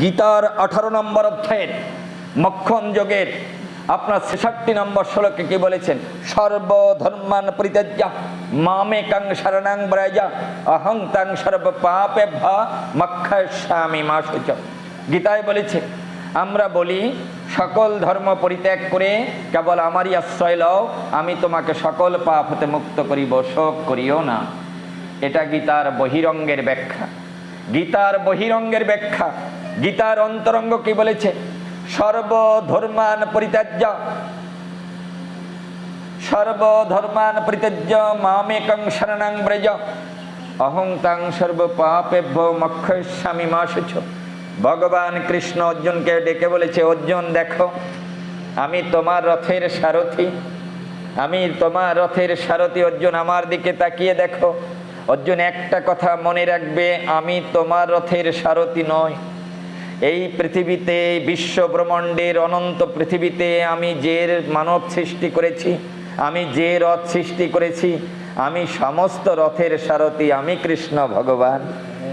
গীতার আঠারো নম্বর অধ্যায়ের মক্ষণ যোগের আপনার ছেষট্টি নম্বর শ্লোকে কি বলেছেন? সর্বধর্মান পরিত্যাজ্য মামে কাং শরণাং ব্রজা, অহং তাং সর্ব পাপে ভা মক্ষামি মাসুচ গীতায় বলেছে, আমরা বলি, সকল ধর্ম পরিত্যাগ করে কেবল আমারই আশ্রয় লও, আমি তোমাকে সকল পাপ হতে মুক্ত করিব, শোক করিও না। এটা গীতার বহিরঙ্গের ব্যাখ্যা। গীতার বহিরঙ্গের ব্যাখ্যা, গীতার অন্তরঙ্গ কি বলেছে? সর্বধর্মান পরিত্যাজ্য। সর্বধর্মান পরিত্যাজ্য, মামেকং শরণাং ব্রজ। অহং তাং সর্ব পাপেভ্য মক্ষস্বামী মাসুছ ভগবান কৃষ্ণ অর্জুনকে ডেকে বলেছে, অর্জুন, দেখো, আমি তোমার রথের সারথি। আমি তোমার রথের সারথি, অর্জুন, আমার দিকে তাকিয়ে দেখো। অর্জুন, একটা কথা মনে রাখবে, আমি তোমার রথের সারথি নয় এই পৃথিবীতে, বিশ্ব ব্রহ্মাণ্ডের অনন্ত পৃথিবীতে আমি যে মানব সৃষ্টি করেছি, আমি যে রথ সৃষ্টি করেছি, আমি সমস্ত রথের সারথি, আমি কৃষ্ণ ভগবান।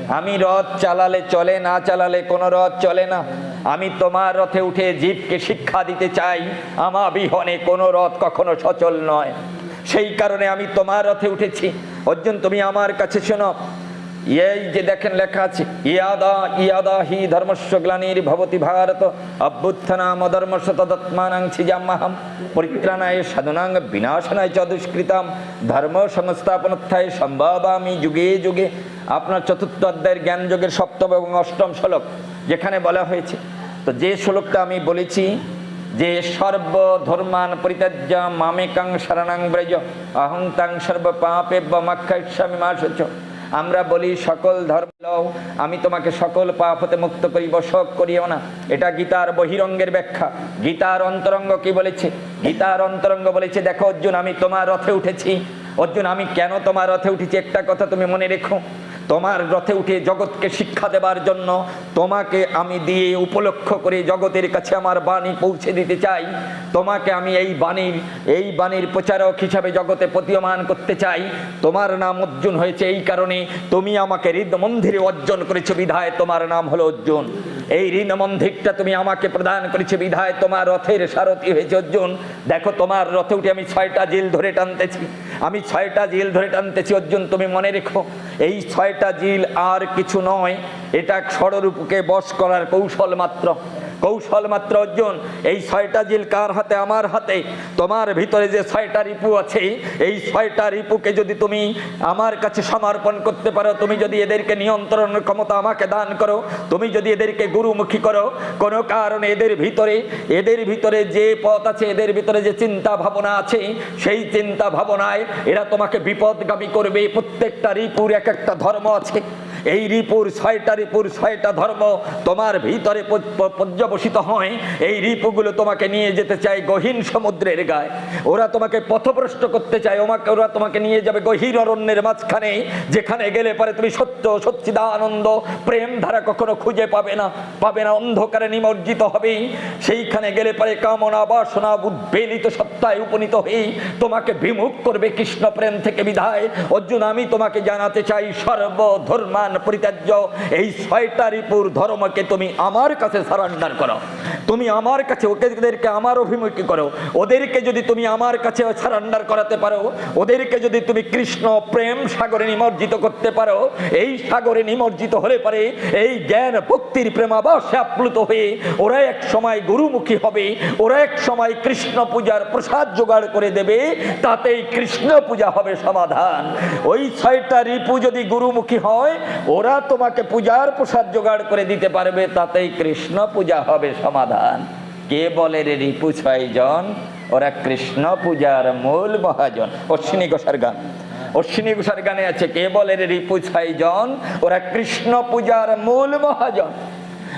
আমি রথ চালালে চলে, না চালালে কোনো রথ চলে না। আমি তোমার রথে উঠে জীবকে শিক্ষা দিতে চাই আমা বিহনে কোনো রথ কখনো সচল নয়। সেই কারণে আমি তোমার রথে উঠেছি অর্জুন, তুমি আমার কাছে শোনো। এই যে দেখেন লেখা আছে, ইয়াদা ইয়াদা হি ধর্মস্ব গ্লানির ভবতি ভারত অভ্যুত্থানাম ধর্মস্ব তদত্মানাং ছিজাম্মাহম, পরিত্রাণায় সাধনাং বিনাশনায় চ দুষ্কৃতাম, ধর্ম সংস্থাপনোত্থায় সম্ভাবামি যুগে যুগে। আপনার চতুর্থ অধ্যায়ের জ্ঞান যোগের সপ্তম এবং অষ্টম শ্লোক যেখানে বলা হয়েছে। তো যে শ্লোকটা আমি বলেছি যে সর্বধর্মান পরিত্যাজ্য মামেকাং শরণাং ব্রজ অহং তাং সর্ব পাপে বমাক্ষামি মাসুচ আমরা বলি, সকল ধর্ম লও, আমি তোমাকে সকল পাপ হতে মুক্ত করিব, শোক করিও না। এটা গীতার বহিরঙ্গের ব্যাখ্যা। গীতার অন্তরঙ্গ কি বলেছে? গীতার অন্তরঙ্গ বলেছে, দেখো অর্জুন, আমি তোমার রথে উঠেছি। অর্জুন, আমি কেন তোমার রথে উঠেছি? একটা কথা তুমি মনে রেখো। তোমার রথে উঠে জগৎকে শিক্ষা দেবার জন্য তোমাকে আমি দিয়ে উপলক্ষ করে জগতের কাছে আমার বাণী পৌঁছে দিতে চাই। তোমাকে আমি এই বাণীর এই বাণীর প্রচারক হিসাবে জগতে প্রতীয়মান করতে চাই। তোমার নাম অর্জুন হয়েছে এই কারণে তুমি আমাকে হৃদ মন্দিরে অর্জন করেছ বিধায়। তোমার নাম হলো অর্জুন। এই ঋণ মন্দিরটা তুমি আমাকে প্রদান করেছে, বিধায় তোমার রথের সারথি হয়েছে, অর্জুন। দেখো, তোমার রথে উঠে আমি ছয়টা জিল ধরে টানতেছি। আমি ছয়টা জিল ধরে টানতেছি, অর্জুন, তুমি মনে রেখো, এই ছয়টা জিল আর কিছু নয়, এটা ষড়রূপকে বশ করার কৌশল মাত্র। কৌশল মাত্র অর্জুন, এই ছয়টা জিল কার হাতে? আমার হাতে। তোমার ভিতরে যে ছয়টা রিপু আছে, এই ছয়টা রিপুকে যদি তুমি আমার কাছে সমর্পণ করতে পারো, তুমি যদি এদেরকে নিয়ন্ত্রণের ক্ষমতা আমাকে দান করো, তুমি যদি এদেরকে গুরুমুখী করো, কোনো কারণে এদের ভিতরে এদের ভিতরে যে পথ আছে, এদের ভিতরে যে চিন্তা ভাবনা আছে, সেই চিন্তা ভাবনায় এরা তোমাকে বিপদগামী করবে। প্রত্যেকটা রিপুর এক একটা ধর্ম আছে। এই রিপুর ছয়টা রিপুর ছয়টা ধর্ম তোমার ভিতরে পর্যবসিত হয়। এই রিপুগুলো তোমাকে নিয়ে যেতে চায় গহীন সমুদ্রের গায়ে। ওরা তোমাকে পথভ্রষ্ট করতে চায়। ওমাকে ওরা তোমাকে নিয়ে যাবে গহীন অরণ্যের মাঝখানে, যেখানে গেলে পরে তুমি সত্য সচ্চিদা আনন্দ প্রেম ধারা কখনো খুঁজে পাবে না পাবে না, অন্ধকারে নিমজ্জিত হবে। সেইখানে গেলে পরে কামনা বাসনা উদ্বেলিত সত্তায় উপনীত হয়ে তোমাকে বিমুখ করবে কৃষ্ণ প্রেম থেকে বিধায় অর্জুন, আমি তোমাকে জানাতে চাই সর্বধর্মান পরিত্যাজ্য, এই ছয়টা রিপুর ধর্মকে তুমি আমার কাছে সারান্ডার করো। তুমি আমার কাছে ওদেরকে আমার অভিমুখী করো। ওদেরকে যদি তুমি আমার কাছে সারান্ডার করাতে পারো, ওদেরকে যদি তুমি কৃষ্ণ প্রেম সাগরে নিমজ্জিত করতে পারো, এই সাগরে নিমজ্জিত হলে পারে এই জ্ঞান ভক্তির প্রেমাবাসে আপ্লুত হয়ে ওরা এক সময় গুরুমুখী হবে, ওরা এক সময় কৃষ্ণ পূজার প্রসাদ জোগাড় করে দেবে, তাতেই কৃষ্ণ পূজা হবে সমাধান। ওই ছয়টা রিপু যদি গুরুমুখী হয় ওরা তোমাকে পূজার প্রসাদ জোগাড় করে দিতে পারবে, তাতেই কৃষ্ণ পূজা হবে সমাধান। কে বলে রে রিপু ছয়জন ওরা কৃষ্ণ পূজার মূল মহাজন। অশ্বিনী ঘোষার গান। অশ্বিনী ঘোষার গানে আছে, কে বলে রে রিপু ছয়জন ওরা কৃষ্ণ পূজার মূল মহাজন।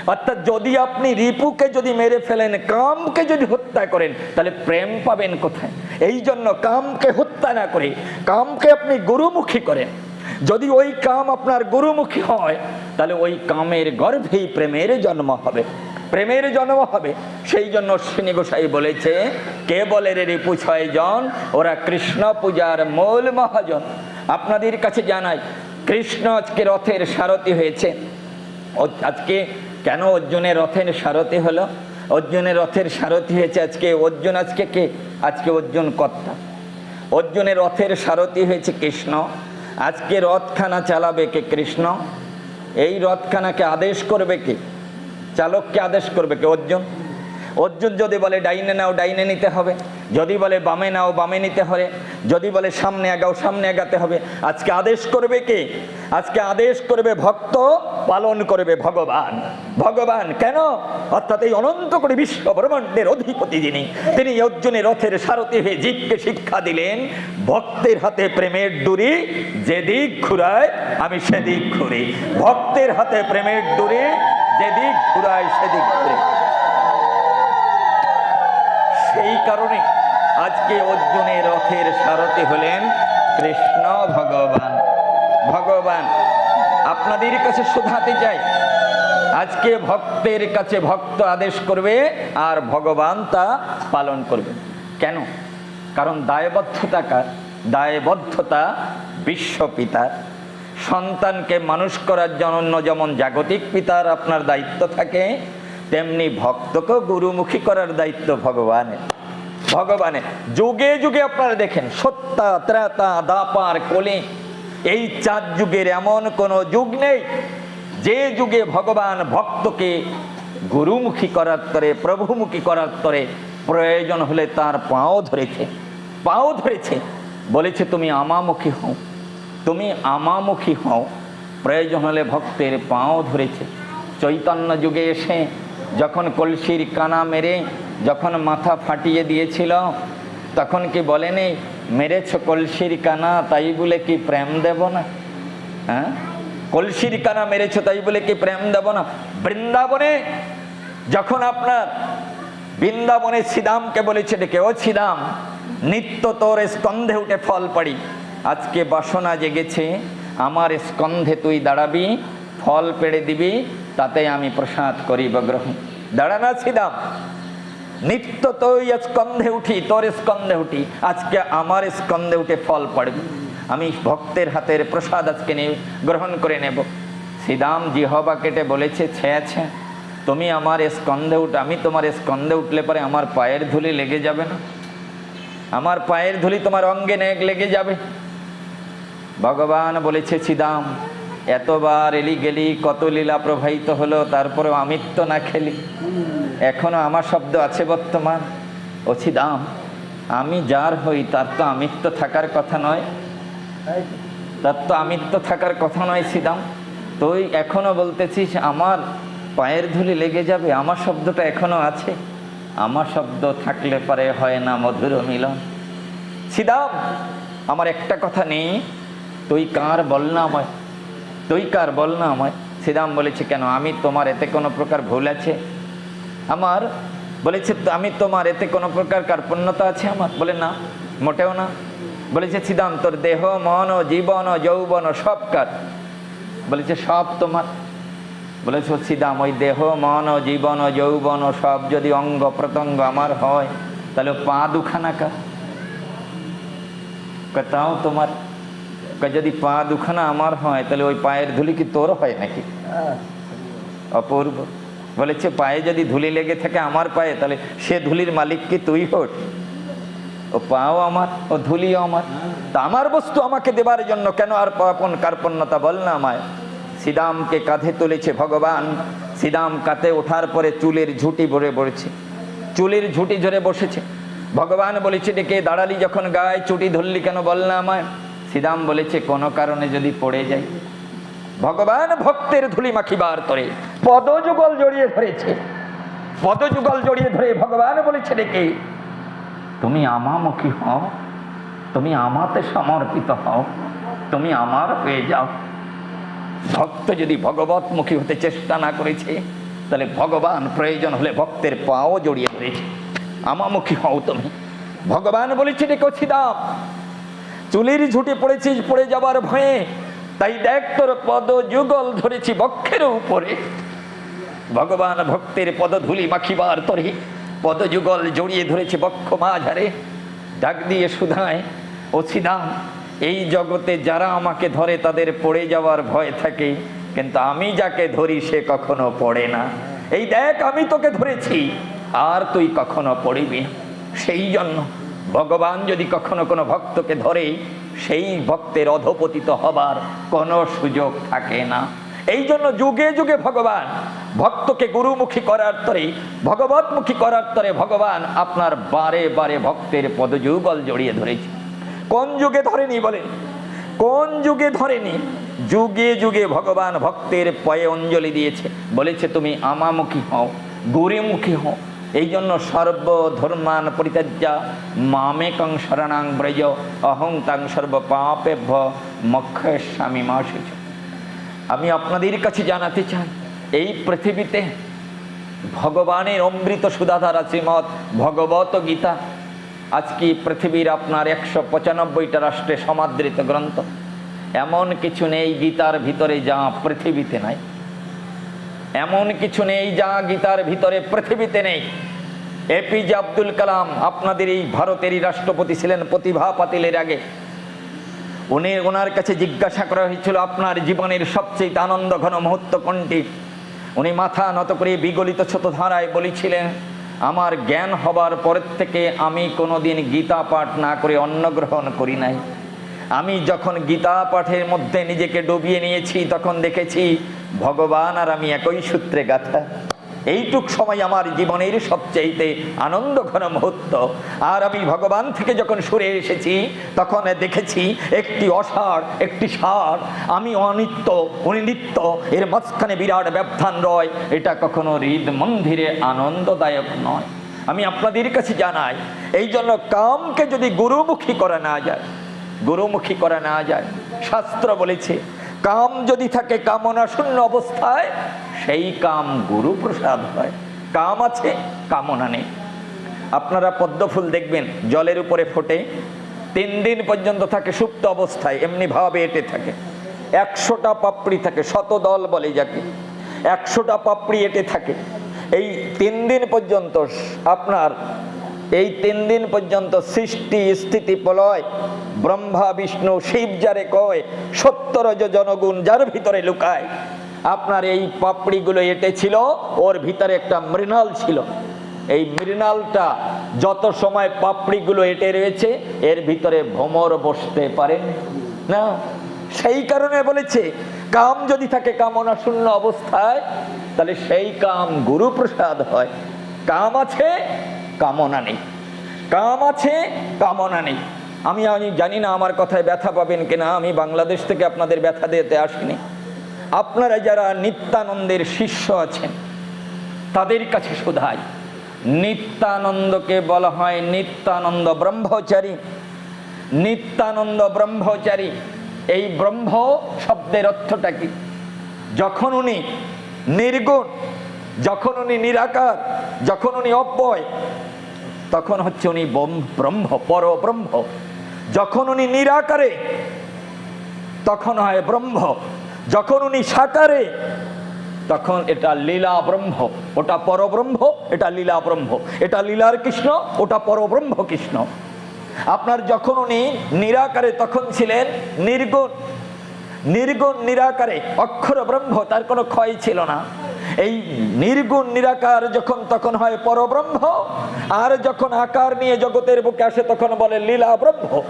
অর্থাৎ যদি আপনি রিপুকে যদি মেরে ফেলেন, কামকে যদি হত্যা করেন, তাহলে প্রেম পাবেন কোথায়? এই জন্য কামকে হত্যা না করে, কামকে আপনি গুরুমুখী করেন। যদি ওই কাম আপনার গুরুমুখী হয়, তাহলে ওই কামের গর্ভেই প্রেমের জন্ম হবে। প্রেমের জন্ম হবে। সেই জন্য অশ্বিনী গোসাই বলেছে, কে বলে রে রিপু ছয়জন? ওরা কৃষ্ণ পূজার মূল মহাজন। আপনাদের কাছে জানাই, কৃষ্ণ আজকে রথের সারথি হয়েছে। আজকে কেন অর্জুনের রথের সারথি হলো? অর্জুনের রথের সারথি হয়েছে আজকে, অর্জুন আজকে কে? আজকে অর্জুন কর্তা। অর্জুনের রথের সারথি হয়েছে কৃষ্ণ। আজকে রথখানা চালাবে কে কৃষ্ণ? এই রথখানাকে আদেশ করবে কে? চালককে আদেশ করবে কে? অর্জুন। অর্জুন যদি বলে, ডাইনে নাও, ডাইনে নিতে হবে। যদি বলে বামে নাও, বামে নিতে হবে। যদি বলে সামনে আগাও, সামনে আগাতে হবে। আজকে আদেশ করবে কে? আজকে আদেশ করবে ভক্ত, পালন করবে ভগবান। ভগবান কেন? অর্থাৎ এই অনন্ত করে বিশ্ব ব্রহ্মাণ্ডের অধিপতি যিনি, তিনি অর্জুনের রথের সারথি হয়ে জীবকে শিক্ষা দিলেন, ভক্তের হাতে প্রেমের ডুরি যেদিক ঘুরায় আমি সেদিক ঘুরি। ভক্তের হাতে প্রেমের ডুরি যেদিক ঘুরায় সেদিক ঘুরে। সেই কারণে আজকে অর্জুনের রথের সারথি হলেন কৃষ্ণ ভগবান। ভগবান, আপনাদের কাছে শোধাতে চাই। আজকে ভক্তের কাছে ভক্ত আদেশ করবে আর ভগবান তা পালন করবে। কেন? কারণ দায়বদ্ধতা কার? দায়বদ্ধতা বিশ্বপিতার সন্তানকে মানুষ করার জন্য যেমন জাগতিক পিতার আপনার দায়িত্ব থাকে, তেমনি ভক্তকে গুরুমুখী করার দায়িত্ব ভগবানের। ভগবানের যুগে যুগে আপনারা দেখেন, সত্তা, ত্রেতা, দাপার, কলি, এই চার যুগের এমন কোনো যুগ নেই, যে যুগে ভগবান ভক্তকে গুরুমুখী করার তরে, প্রভুমুখী করার তরে প্রয়োজন হলে তার পাও ধরেছে পাও ধরেছে। বলেছে, তুমি আমামুখী হও, তুমি আমামুখী হও, প্রয়োজন হলে ভক্তের পাও ধরেছে। চৈতন্য যুগে এসে যখন কলসির কানা মেরে যখন মাথা ফাটিয়ে দিয়েছিল, তখন কি বলেনি, মেরেছ কলসির কানা, তাই বলে কি প্রেম দেব না? হ্যাঁ? কলসির কানা মেরেছ, তাই বলে কি প্রেম দেব না? বৃন্দাবনে যখন আপনার বৃন্দাবনে শ্রীদামকে বলেছে, ডেকে ও শ্রীদাম নিত্য তোর স্কন্ধে উঠে ফল পাড়ি। আজকে বাসনা জেগেছে, আমার স্কন্ধে তুই দাঁড়াবি, ফল পেড়ে দিবি, তাতে আমি প্রসাদ করিব গ্রহণ। দাঁড়ানা শ্রীদাম নিত্য তুই স্কন্ধে উঠি, তোর স্কন্ধে উঠি, আজকে আমার স্কন্ধে উঠে ফল পড়বে। আমি ভক্তের হাতের প্রসাদ আজকে নিয়ে গ্রহণ করে নেব। শ্রীদাম জিহবা কেটে বলেছে ছেঁছে তুমি আমার স্কন্ধে উঠ, আমি তোমার স্কন্ধে উঠলে পরে আমার পায়ের ধুলি লেগে যাবে না। আমার পায়ের ধুলি তোমার অঙ্গে নেক লেগে যাবে। ভগবান বলেছে শ্রীদাম এতবার এলি গেলি, কত লীলা প্রবাহিত হলো, তারপরেও আমিত্ব না খেলি। এখনও আমার শব্দ আছে বর্তমান। অছি দাম, আমি যার হই, তার তো আমিত্ব থাকার কথা নয়। তার তো আমিত্ব থাকার কথা নয় সিদাম তুই এখনও বলতেছিস, আমার পায়ের ধুলি লেগে যাবে, আমার শব্দটা এখনও আছে। আমার শব্দ থাকলে পারে হয় না মধুর মিলন। সিদাম আমার একটা কথা নেই, তুই কার বল না আমায় তুই কার বল না আমায়। সিদাম বলেছে, কেন? আমি তোমার এতে কোনো প্রকার ভুল আছে? আমার বলেছে, আমি তোমার এতে কোনো প্রকার কার্পণ্যতা আছে আমার? বলে, না, মোটেও না। বলেছে, সিদাম, তোর দেহ, মন ও জীবন ও যৌবন সব কার? বলেছে, সব তোমার। বলেছে, সিদাম, ওই দেহ, মন ও জীবন ও যৌবন সব যদি অঙ্গ প্রত্যঙ্গ আমার হয়, তাহলে পা দুখানা কার? তাও তোমার। যদি পা দুখানা আমার হয় তাহলে ওই পায়ের ধুলি কি তোর হয় নাকি? অপূর্ব। বলেছে পায়ে যদি ধুলি লেগে থাকে আমার পায়ে তাহলে সে ধুলির মালিক কি তুই হোট ও পাও আমার ও ধুলিও আমার। তা আমার বস্তু আমাকে দেবার জন্য কেন আর পাপন কার্পণ্যতা বল না আমায়? সিদামকে কাঁধে তুলেছে ভগবান। সিদাম কাঁধে ওঠার পরে চুলের ঝুঁটি ভরে পড়েছে। চুলের ঝুঁটি ধরে বসেছে। ভগবান বলেছে ডেকে দাঁড়ালি যখন গায়ে চুটি ধরলি কেন বল না আমায়? শ্রীদাম বলেছে, কোনো কারণে যদি পড়ে যায়, ভগবান ভক্তের ধুলি মাখিবার তরে পদযুগল জড়িয়ে ধরেছে। পদযুগল জড়িয়ে ধরে ভগবান বলেছে ডেকে, তুমি আমামুখী হও, তুমি আমাতে সমর্পিত হও, তুমি আমার হয়ে যাও। ভক্ত যদি ভগবতমুখী হতে চেষ্টা না করেছে, তাহলে ভগবান প্রয়োজন হলে ভক্তের পাও জড়িয়ে ধরেছে। আমামুখী হও তুমি। ভগবান বলেছে ডেকে দাম চুলির ঝুঁটে পড়েছিস, পড়ে যাবার ভয়ে। তাই দেখ তোর পদ যুগল ধরেছি বক্ষের উপরে। ভগবান ভক্তের পদধূলি মাখিবার তরে পদযুগল জড়িয়ে ধরেছে বক্ষ মাঝারে। ডাক দিয়ে সুধায়, ও সিদাম এই জগতে যারা আমাকে ধরে তাদের পড়ে যাওয়ার ভয় থাকে, কিন্তু আমি যাকে ধরি সে কখনো পড়ে না। এই দেখ, আমি তোকে ধরেছি, আর তুই কখনো পড়িবি সেই জন্য ভগবান যদি কখনো কোনো ভক্তকে ধরে, সেই ভক্তের অধপতিত হবার কোনো সুযোগ থাকে না। এই জন্য যুগে যুগে ভগবান, ভক্তকে গুরুমুখী করার তরে, ভগবতমুখী করার তরে ভগবান আপনার বারে বারে ভক্তের পদযুগল জড়িয়ে ধরেছে। কোন যুগে ধরেনি বলেন? কোন যুগে ধরেনি? যুগে যুগে ভগবান ভক্তের পয়ে অঞ্জলি দিয়েছে। বলেছে, তুমি আমামুখী হও গুরুমুখী হও এই জন্য সর্বধর্মান পরিত্যাজ্যা মামেকং শরণাং ব্রজ অহং তাং সর্ব পাপেভ্য মক্ষস্বামী মাসিছ আমি আপনাদের কাছে জানাতে চাই, এই পৃথিবীতে ভগবানের অমৃত সুধাধারা শ্রীমৎ ভগবত গীতা আজকে পৃথিবীর আপনার একশো পঁচানব্বইটা রাষ্ট্রে সমাদৃত গ্রন্থ? এমন কিছু নেই গীতার ভিতরে যা পৃথিবীতে নাই। এমন কিছু নেই যা গীতার ভিতরে পৃথিবীতে নেই। এপিজে আব্দুল কালাম আপনাদের এই ভারতেরই রাষ্ট্রপতি ছিলেন প্রতিভা পাতিলের আগে। উনি ওনার কাছে জিজ্ঞাসা করা হয়েছিল, আপনার জীবনের সবচেয়ে আনন্দ ঘন মুহূর্ত কোনটি? উনি মাথা নত করে বিগলিত ছোট ধারায় বলেছিলেন, আমার জ্ঞান হবার পরের থেকে আমি কোনোদিন গীতা পাঠ না করে অন্ন গ্রহণ করি নাই। আমি যখন গীতা পাঠের মধ্যে নিজেকে ডুবিয়ে নিয়েছি, তখন দেখেছি, ভগবান আর আমি একই সূত্রে গাথা। এইটুক সময় আমার জীবনের সবচেয়েতে আনন্দ ঘন মুহূর্ত। আর আমি ভগবান থেকে যখন সরে এসেছি, তখন দেখেছি, একটি অসার, একটি সার, আমি অনিত্য উনি এর মাঝখানে বিরাট ব্যবধান রয়। এটা কখনো হৃদ মন্দিরে আনন্দদায়ক নয়। আমি আপনাদের কাছে জানাই এই জন্য কামকে যদি গুরুমুখী করা না যায় গুরুমুখী করা না যায়। শাস্ত্র বলেছে, কাম যদি থাকে কামনা শূন্য অবস্থায়, সেই কাম গুরু প্রসাদ হয়। কাম আছে, কামনা নেই। আপনারা পদ্মফুল দেখবেন, জলের উপরে ফোটে। তিন দিন পর্যন্ত থাকে সুপ্ত অবস্থায়, এমনি ভাবে এটে থাকে। একশোটা পাপড়ি থাকে শত দল বলে যাকে। একশোটা পাপড়ি এটে থাকে। এই তিন দিন পর্যন্ত আপনার এই তিন দিন পর্যন্ত সৃষ্টি স্থিতি প্রলয়। ব্রহ্মা, বিষ্ণু, শিব যারে কয়, সত্তর জনগুণ যার ভিতরে লুকায়। আপনার এই পাপড়িগুলো এটে ছিল ওর ভিতরে একটা মৃণাল ছিল। এই মৃণালটা যত সময় পাপড়িগুলো এটে রয়েছে, এর ভিতরে ভ্রমর বসতে পারেন না। সেই কারণে বলেছে, কাম যদি থাকে কামনা শূন্য অবস্থায়, তাহলে সেই কাম গুরু প্রসাদ হয়। কাম আছে কামনা নেই। কাম আছে, কামনা নেই। আমি আমি জানি না আমার কথায় ব্যথা পাবেন কিনা, আমি বাংলাদেশ থেকে আপনাদের ব্যথা দিতে আসিনি। আপনারা যারা নিত্যানন্দের শিষ্য আছেন, তাদের কাছে শোধাই। নিত্যানন্দকে বলা হয় নিত্যানন্দ ব্রহ্মচারী। নিত্যানন্দ ব্রহ্মচারী, এই ব্রহ্ম শব্দের অর্থটা কি? যখন উনি নির্গুণ, যখন উনি নিরাকার, যখন উনি অব্যয় তখন হচ্ছে উনি ব্রহ্ম পর ব্রহ্ম। যখন উনি নিরাকারে, তখন হয় ব্রহ্ম। যখন উনি সাকারে, তখন এটা লীলা ব্রহ্ম। ওটা পরব্রহ্ম এটা লীলা ব্রহ্ম। এটা লীলার কৃষ্ণ, ওটা পরব্রহ্ম কৃষ্ণ। আপনার যখন উনি নিরাকারে, তখন ছিলেন নির্গুণ। নির্গুণ, নিরাকারে, অক্ষর ব্রহ্ম, তার কোনো ক্ষয় ছিল না। এই নির্গুণ নিরাকার যখন তখন হয় পরব্রহ্ম, আর যখন আকার নিয়ে জগতের বুকে আসে তখন বলে লীলা ব্রহ্ম।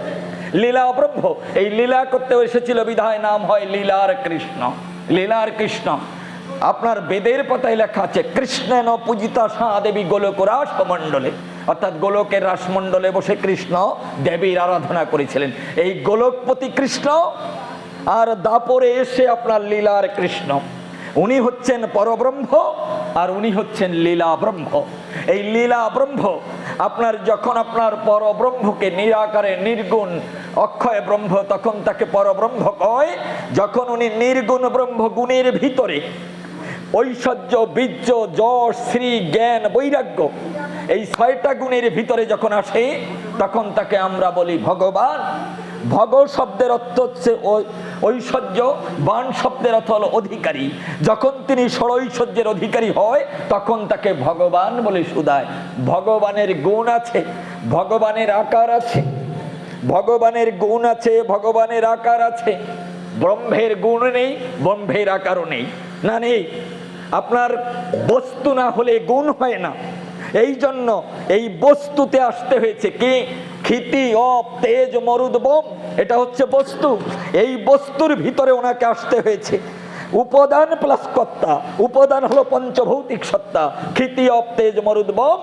লীলা ব্রহ্ম। এই লীলা করতে এসেছিল বিধায় নাম হয় লীলার কৃষ্ণ। লীলার কৃষ্ণ। আপনার বেদের পাতায় লেখা আছে, কৃষ্ণেন পূজিতা সা দেবী গোলক রাসমণ্ডলে। অর্থাৎ গোলকের রাসমণ্ডলে বসে কৃষ্ণ দেবীর আরাধনা করেছিলেন। এই গোলকপতি কৃষ্ণ, আর দাপরে এসে আপনার লীলার কৃষ্ণ। উনি হচ্ছেন পরব্রহ্ম আর উনি হচ্ছেন লীলা ব্রহ্ম। এই লীলা ব্রহ্ম, আপনার যখন আপনার পরব্রহ্মকে নিরাকারে নির্গুণ অক্ষয় ব্রহ্ম তখন তাকে পরব্রহ্ম কয়। যখন উনি নির্গুণ ব্রহ্ম গুণের ভিতরে ঐশ্বর্য, বীর্য, যশ, শ্রী, জ্ঞান, বৈরাগ্য এই ছয়টা গুণের ভিতরে যখন আসে, তখন তাকে আমরা বলি ভগবান। ভগ শব্দের অর্থ হচ্ছে ঐশ্বর্য বান শব্দের অর্থ হলো অধিকারী। যখন তিনি ষড়ৈশ্বর্যের অধিকারী হয়, তখন তাকে ভগবান বলে সুদায় ভগবানের গুণ আছে, ভগবানের আকার আছে, ভগবানের গুণ আছে, ভগবানের আকার আছে। ব্রহ্মের গুণ নেই, ব্রহ্মের আকারও নেই। না নেই। আপনার বস্তু না হলে গুণ হয় না। এই জন্য এই বস্তুতে আসতে হয়েছে কি? ক্ষিতি, অপ, তেজ, মরুদ, বোম। এটা হচ্ছে বস্তু। এই বস্তুর ভিতরে ওনাকে আসতে হয়েছে। উপাদান প্লাস কর্তা। উপাদান হলো পঞ্চভৌতিক সত্তা। ক্ষিতি অপ তেজ মরুদ্বম